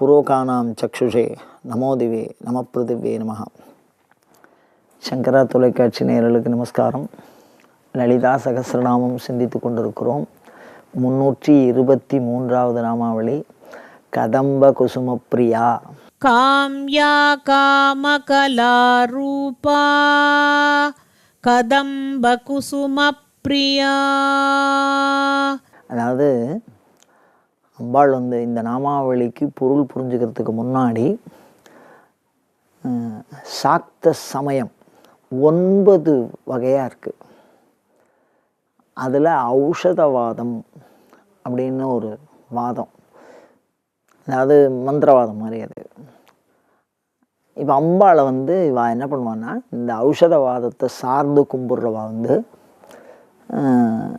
புரோகானாம் சக்ஷுஷே நமோதிவே நம பிருதிவே சங்கரா தொலைக்காட்சி நேரலுக்கு நமஸ்காரம். லலிதா சகசிரநாமம் சிந்தித்து கொண்டிருக்கிறோம். முன்னூற்றி இருபத்தி மூன்றாவது நாமாவளி கதம்ப குசுமப்ரியா காம்யா காமகலாரூபா கதம்ப குசுமப்ரியா அதாவது அம்பாள் வந்து இந்த நாமாவளிக்கு பொருள் புரிஞ்சுக்கிறதுக்கு முன்னாடி சாக்த சமயம் ஒன்பது வகையாக இருக்குது அதில் ஔஷதவாதம் அப்படின்னு ஒரு வாதம். அதாவது மந்திரவாதம் மாதிரி அது. இப்போ அம்பாளை வந்து இவா என்ன பண்ணுவான்னா இந்த ஔஷதவாதத்தை சார்ந்து கும்பிட்றவா வந்து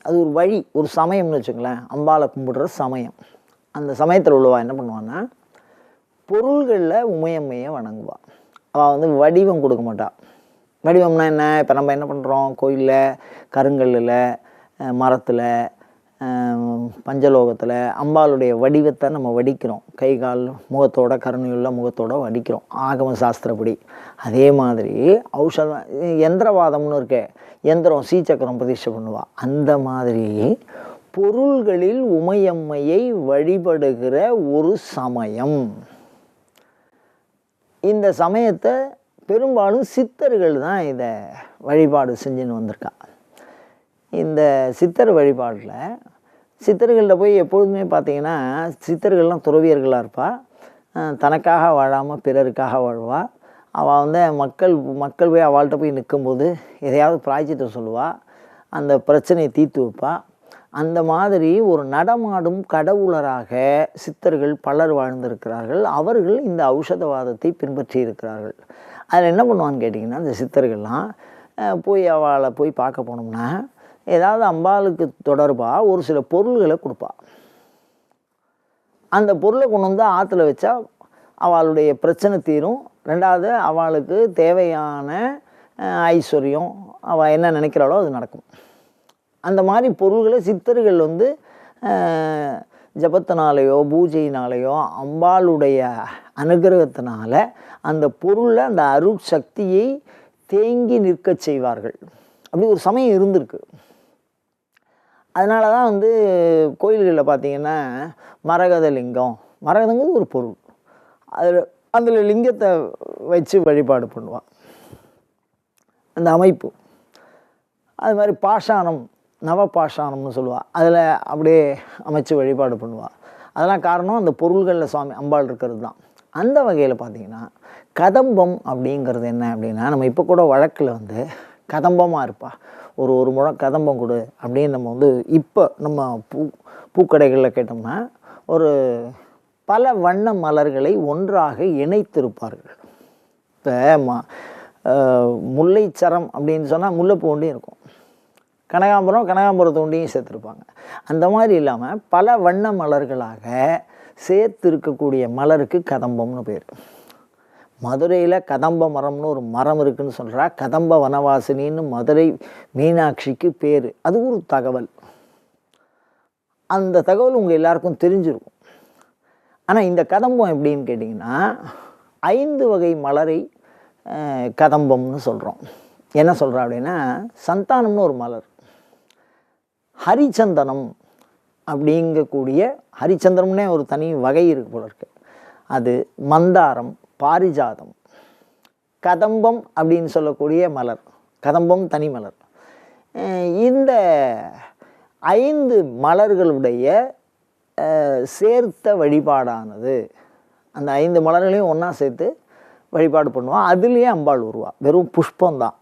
அது ஒரு வழி ஒரு சமயம்னு வச்சுங்களேன் அம்பாளை கும்பிடுற சமயம். அந்த சமயத்தில் உள்ளவா என்ன பண்ணுவான்னா பொருள்களில் உமையம்மையை வணங்குவான் அவள் வந்து வடிவம் கொடுக்க மாட்டாள் வடிவம்னா என்ன? இப்போ நம்ம என்ன பண்ணுறோம் கோயிலில் கருங்கல்லில் மரத்தில் பஞ்சலோகத்தில் அம்பாளுடைய வடிவத்தை நம்ம வடிக்கிறோம். கை கால் முகத்தோட கருணையுள்ள முகத்தோட வடிக்கிறோம். ஆகம சாஸ்திரப்படி. அதே மாதிரி ஔஷதம் எந்திரவாதம்னு இருக்கே எந்திரம் சீச்சக்கரம் பிரதிஷ்டை பண்ணுவா. அந்த மாதிரி பொருள்களில் உமையம்மையை வழிபடுகிற ஒரு சமயம். இந்த சமயத்தை பெரும்பாலும் சித்தர்கள் தான் இதை வழிபாடு செஞ்சுன்னு வந்திருக்கா இந்த சித்தர் வழிபாடில் சித்தர்கள்ட்ட போய் எப்பொழுதுமே பார்த்தீங்கன்னா சித்தர்கள்லாம் துறவியர்களாக இருப்பாள் தனக்காக வாழாமல் பிறருக்காக வாழ்வாள் அவள் வந்து மக்கள் மக்கள் போய் அவள்கிட்ட போய் நிற்கும்போது எதையாவது பிராய்ச்சித்தம் சொல்லுவாள் அந்த பிரச்சனையை தீர்த்து வைப்பா. அந்த மாதிரி ஒரு நடமாடும் கடவுளராக சித்தர்கள் பலர் வாழ்ந்திருக்கிறார்கள். அவர்கள் இந்த ஔஷதவாதத்தை பின்பற்றி இருக்கிறார்கள் அதில் என்ன பண்ணுவான்னு கேட்டிங்கன்னா இந்த சித்தர்கள்லாம் போய் அவளை போய் பார்க்க போனோம்னா ஏதாவது அம்பாளுக்கு தொடர்பாக ஒரு சில பொருள்களை கொடுப்பா. அந்த பொருளை கொண்டு வந்து ஆற்றுல வச்சா அவளுடைய பிரச்சனை தீரும். ரெண்டாவது அவளுக்கு தேவையான ஐஸ்வர்யம் அவள் என்ன நினைக்கிறாளோ அது நடக்கும். அந்த மாதிரி பொருள்களை சித்தர்கள் வந்து ஜபத்தினாலேயோ பூஜையினாலேயோ அம்பாளுடைய அனுகிரகத்தினால அந்த பொருளை அந்த அருட்சக்தியை தேங்கி நிற்கச் செய்வார்கள். அப்படி ஒரு சமயம் இருந்திருக்கு. அதனால தான் வந்து கோயில்களில் பார்த்தீங்கன்னா மரகத லிங்கம் மரகதங்கிறது ஒரு பொருள். அதில் அதில் லிங்கத்தை வச்சு வழிபாடு பண்ணுவாள் அந்த அமைப்பு. அது மாதிரி பாஷாணம் நவபாஷானம்னு சொல்லுவாள் அதில் அப்படியே அமைச்சு வழிபாடு பண்ணுவாள் அதெல்லாம் காரணம் அந்த பொருள்களில் சுவாமி அம்பாள் இருக்கிறது தான் அந்த வகையில் பார்த்தீங்கன்னா கதம்பம் அப்படிங்கிறது என்ன அப்படின்னா நம்ம இப்போ கூட வழக்கில் வந்து கதம்பமாக இருப்பா. ஒரு ஒரு முழம் கதம்பம் கொடு அப்படின்னு நம்ம வந்து இப்போ நம்ம பூ பூக்கடைகளில் கேட்டோம்னா ஒரு பல வண்ண மலர்களை ஒன்றாக இணைத்திருப்பார்கள். இப்போ ம முல்லைச்சரம் அப்படின்னு சொன்னால் முல்லைப்பூ ஒண்டியும் இருக்கும். கனகாம்பரம் கனகாம்பரத்து ஒண்டியும் சேர்த்துருப்பாங்க. அந்த மாதிரி இல்லாமல் பல வண்ண மலர்களாக சேர்த்துருக்கக்கூடிய மலருக்கு கதம்பம்னு பேர். மதுரையில் கதம்ப மரம்னு ஒரு மரம் இருக்குன்னு சொல்கிறா கதம்ப வனவாசினின்னு மதுரை மீனாட்சிக்கு பேர். அது ஒரு தகவல். அந்த தகவல் உங்கள் எல்லாருக்கும் தெரிஞ்சிருக்கும். ஆனால் இந்த கதம்பம் எப்படின்னு கேட்டிங்கன்னா ஐந்து வகை மலரை கதம்பம்னு சொல்கிறோம் என்ன சொல்கிறா அப்படின்னா சந்தானம்னு ஒரு மலர். ஹரிச்சந்தனம் அப்படிங்கக்கூடிய ஹரிச்சந்திரம்னே ஒரு தனி வகை இருக்கு போல இருக்கு. அது மந்தாரம் பாரிஜாதம் கதம்பம் அப்படின்னு சொல்லக்கூடிய மலர் கதம்பம் தனி மலர். இந்த ஐந்து மலர்களுடைய சேர்த்த வழிபாடானது அந்த ஐந்து மலர்களையும் ஒன்றா சேர்த்து வழிபாடு பண்ணுவான் அதுலேயே அம்பாள் உருவா வெறும் புஷ்பம் தான்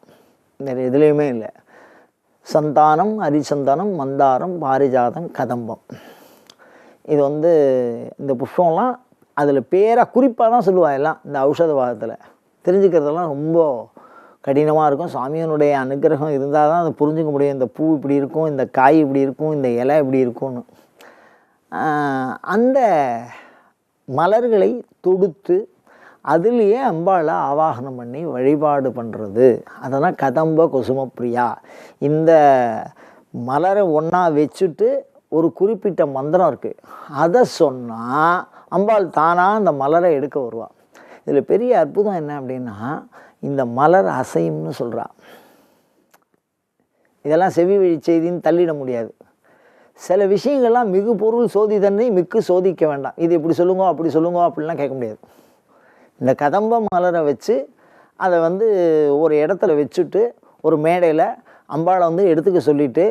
வேறு எதுலேயுமே இல்லை. சந்தானம் ஹரிசந்தானம் மந்தாரம் பாரிஜாதம் கதம்பம். இது வந்து இந்த புஷ்பம்லாம் அதில் பேராக குறிப்பாக தான் சொல்லுவாள் எல்லாம் இந்த ஔஷதவாதத்தில் தெரிஞ்சுக்கிறதெல்லாம் ரொம்ப கடினமாக இருக்கும். சாமியனுடைய அனுக்கிரகம் இருந்தால் தான் அதை புரிஞ்சுக்க முடியும். இந்த பூ இப்படி இருக்கும் இந்த காய் இப்படி இருக்கும் இந்த இலை இப்படி இருக்கும்னு. அந்த மலர்களை தொடுத்து அதுலேயே அம்பாளை ஆவாகனம் பண்ணி வழிபாடு பண்ணுறது அதெல்லாம் கதம்ப குசுமப்பிரியா. இந்த மலரை ஒன்றா வச்சுட்டு ஒரு குறிப்பிட்ட மந்திரம் இருக்குது அதை சொன்னால் அம்பாள் தானாக அந்த மலரை எடுக்க வருவாள் இதில் பெரிய அற்புதம் என்ன அப்படின்னா இந்த மலர் அசையும்னு சொல்கிறா இதெல்லாம் செவி வழி செய்தின்னு தள்ளிட முடியாது. சில விஷயங்கள்லாம் மிகு பொருள் சோதி மிக்கு சோதிக்க வேண்டாம். இது இப்படி சொல்லுங்க அப்படி சொல்லுங்க அப்படிலாம் கேட்க முடியாது. இந்த கதம்ப மலரை வச்சு அதை வந்து ஒரு இடத்துல வச்சுட்டு ஒரு மேடையில் அம்பாளை வந்து எடுத்துக்க சொல்லிவிட்டு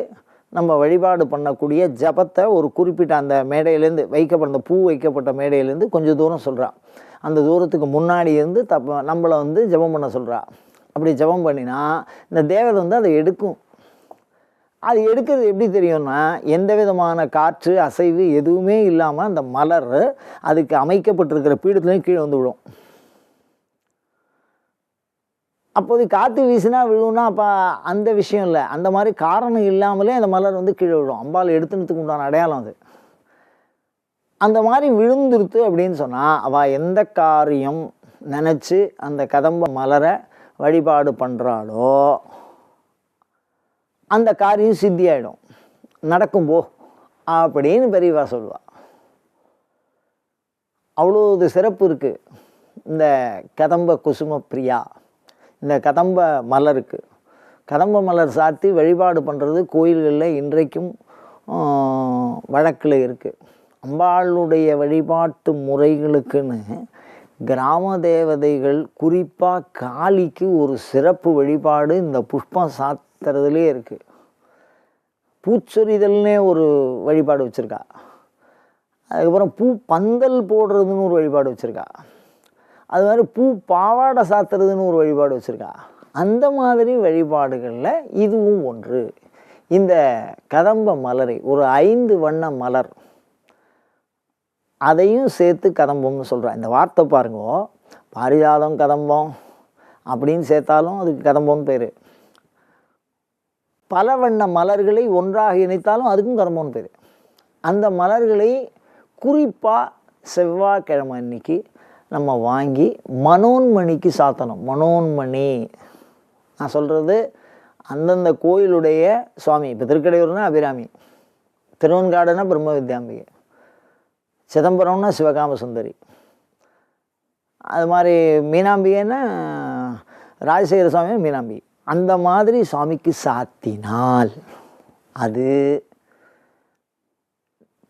நம்ம வழிபாடு பண்ணக்கூடிய ஜபத்தை ஒரு குறிப்பிட்ட அந்த மேடையிலேருந்து வைக்கப்பட்ட அந்த பூ வைக்கப்பட்ட மேடையிலேருந்து கொஞ்சம் தூரம் சொல்கிறான் அந்த தூரத்துக்கு முன்னாடி இருந்து தப்ப நம்மளை வந்து ஜெபம் பண்ண சொல்கிறா அப்படி ஜெபம் பண்ணினா இந்த தேவதை வந்து அதை எடுக்கும். அது எடுக்கிறது எப்படி தெரியும்னா எந்த விதமான காற்று அசைவு எதுவுமே இல்லாமல் அந்த மலர் அதுக்கு அமைக்கப்பட்டிருக்கிற பீடத்துலேயும் கீழே வந்து விடும் அப்போது காற்று வீசினா விழுவுனா அப்போ அந்த விஷயம் இல்லை. அந்த மாதிரி காரணம் இல்லாமலே அந்த மலர் வந்து கீழே விழும். அம்பாள் எடுத்துனத்துக்கு உண்டான அடையாளம் அது. அந்த மாதிரி விழுந்துருத்து அப்படின்னு சொன்னால் அவள் எந்த காரியம் நினச்சி அந்த கதம்ப மலரை வழிபாடு பண்ணுறாளோ அந்த காரியம் சித்தியாயிடும். நடக்கும் போ அப்படின்னு பெரியவா சொல்லுவா. அவ்வளோ இது சிறப்பு இருக்குது இந்த கதம்ப குசும பிரியா இந்த கதம்ப மலருக்கு கதம்ப மலர் சாத்தி வழிபாடு பண்ணுறது கோயில்களில் இன்றைக்கும் வழக்கில் இருக்குது அம்பாளுடைய வழிபாட்டு முறைகளுக்குன்னு கிராம தேவதைகள் குறிப்பாக காளிக்கு ஒரு சிறப்பு வழிபாடு இந்த புஷ்பம் சாத்துறதுலே இருக்குது பூச்சொரிதல்னே ஒரு வழிபாடு வச்சுருக்கா. அதுக்கப்புறம் பூ பந்தல் போடுறதுன்னு ஒரு வழிபாடு வச்சுருக்கா. அது மாதிரி பூ பாவாடை சாத்துறதுன்னு ஒரு வழிபாடு வச்சுருக்கான் அந்த மாதிரி வழிபாடுகளில் இதுவும் ஒன்று. இந்த கதம்ப மலரை ஒரு ஐந்து வண்ண மலர் அதையும் சேர்த்து கதம்பம்னு சொல்கிறான் இந்த வார்த்தை பாருங்க பாரிஜாதம் கதம்பம் அப்படின்னு சேர்த்தாலும் அதுக்கு கதம்பம்னு பேர். பல வண்ண மலர்களை ஒன்றாக இணைத்தாலும் அதுக்கும் கதம்பம்னு பேர். அந்த மலர்களை குறிப்பாக செவ்வாய்க்கிழமை அன்னைக்கு நம்ம வாங்கி மனோன்மணிக்கு சாத்தணும். மனோன்மணி. நான் சொல்கிறது அந்தந்த கோயிலுடைய சுவாமி. இப்போ திருக்கடையூர்னா அபிராமி. திருவன்காடுனா பிரம்ம வித்யாம்பிகை சிதம்பரம்னா சிவகாம சுந்தரி. அது மாதிரி மீனாம்பிகைன்னா ராஜசேகர சுவாமி மீனாம்பிகை. அந்த மாதிரி சுவாமிக்கு சாத்தினால் அது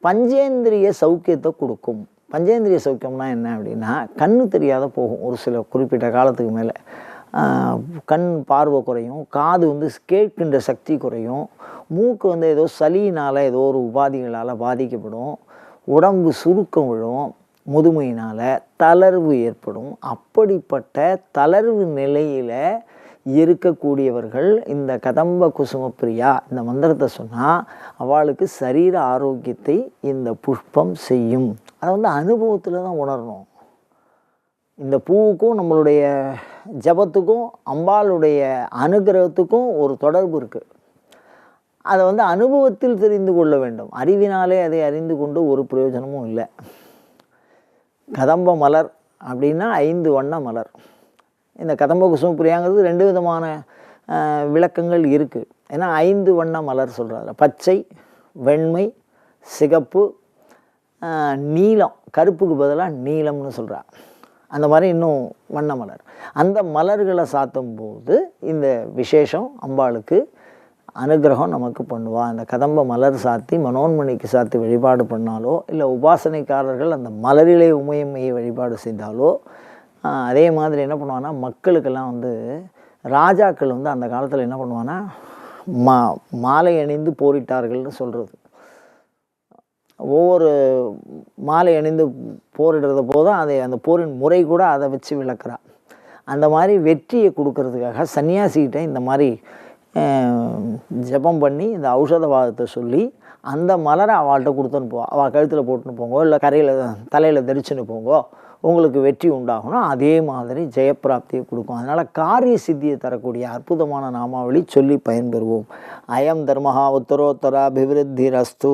பஞ்சேந்திரிய சௌக்கியத்தை கொடுக்கும். பஞ்சேந்திரிய சௌக்கியம்னா என்ன அப்படின்னா கண்ணு தெரியாத போகும். ஒரு சில குறிப்பிட்ட காலத்துக்கு மேலே. கண் பார்வை குறையும் காது வந்து கேட்கின்ற சக்தி குறையும். மூக்கு வந்து ஏதோ சளியினால் ஏதோ ஒரு உபாதிகளால் பாதிக்கப்படும். உடம்பு சுருக்கம் விழும் முதுமையினால் தளர்வு ஏற்படும். அப்படிப்பட்ட தளர்வு நிலையில் இருக்கக்கூடியவர்கள் இந்த கதம்ப குசும பிரியா இந்த மந்திரத்தை சொன்னால் அவளுக்கு சரீர ஆரோக்கியத்தை இந்த புஷ்பம் செய்யும். அதை வந்து அனுபவத்தில் தான் உணரணும். இந்த பூவுக்கும் நம்மளுடைய ஜபத்துக்கும் அம்பாளுடைய அனுகிரகத்துக்கும் ஒரு தொடர்பு இருக்குது அதை வந்து அனுபவத்தில் தெரிந்து கொள்ள வேண்டும். அறிவினாலே அதை அறிந்து கொண்டு ஒரு பிரயோஜனமும் இல்லை. கதம்ப மலர் அப்படின்னா ஐந்து வண்ண மலர். இந்த கதம்ப குசுமப்பிரியாங்கிறது ரெண்டு விதமான விளக்கங்கள் இருக்குது ஏன்னா ஐந்து வண்ண மலர் சொல்கிறாரு பச்சை வெண்மை சிகப்பு நீலம் கருப்புக்கு பதிலாக நீலம்னு சொல்றா. அந்த மாதிரி இன்னும் வண்ண மலர். அந்த மலர்களை சாத்தும் போது இந்த விசேஷம் அம்பாளுக்கு அனுகிரகம் நமக்கு பண்ணுவாள் அந்த கதம்ப மலர் சாத்தி மனோன்மணிக்கு சாத்தி வழிபாடு பண்ணாலோ இல்லை உபாசனைக்காரர்கள் அந்த மலரிலே உமையம்மையை வழிபாடு செய்தாலோ அதே மாதிரி என்ன பண்ணுவான்னா மக்களுக்கெல்லாம் வந்து ராஜாக்கள் வந்து அந்த காலத்தில் என்ன பண்ணுவான்னா மா மாலை அணிந்து போரிட்டார்கள்னு சொல்கிறது ஒவ்வொரு மாலை அணிந்து போரிடுறத போதும் அதை அந்த போரின் முறை கூட அதை வச்சு விளக்குறா. அந்த மாதிரி வெற்றியை கொடுக்கறதுக்காக சன்னியாசிகிட்ட இந்த மாதிரி ஜபம் ஜெபம் பண்ணி இந்த ஔஷதவாதத்தை சொல்லி அந்த மலரை அவள்கிட்ட கொடுத்துன்னு போ அவள் கழுத்தில் போட்டுன்னு போங்கோ இல்லை கரையில் தலையில் தரிச்சுன்னு போங்கோ உங்களுக்கு வெற்றி உண்டாகணும் அதே மாதிரி ஜெயப்பிராப்தியை கொடுக்கும். அதனால் காரிய சித்தியை தரக்கூடிய அற்புதமான நாமாவளி சொல்லி பயன்பெறுவோம். அயம் தர்மஹா உத்தரோத்தராபிவிருத்தி ரஸ்து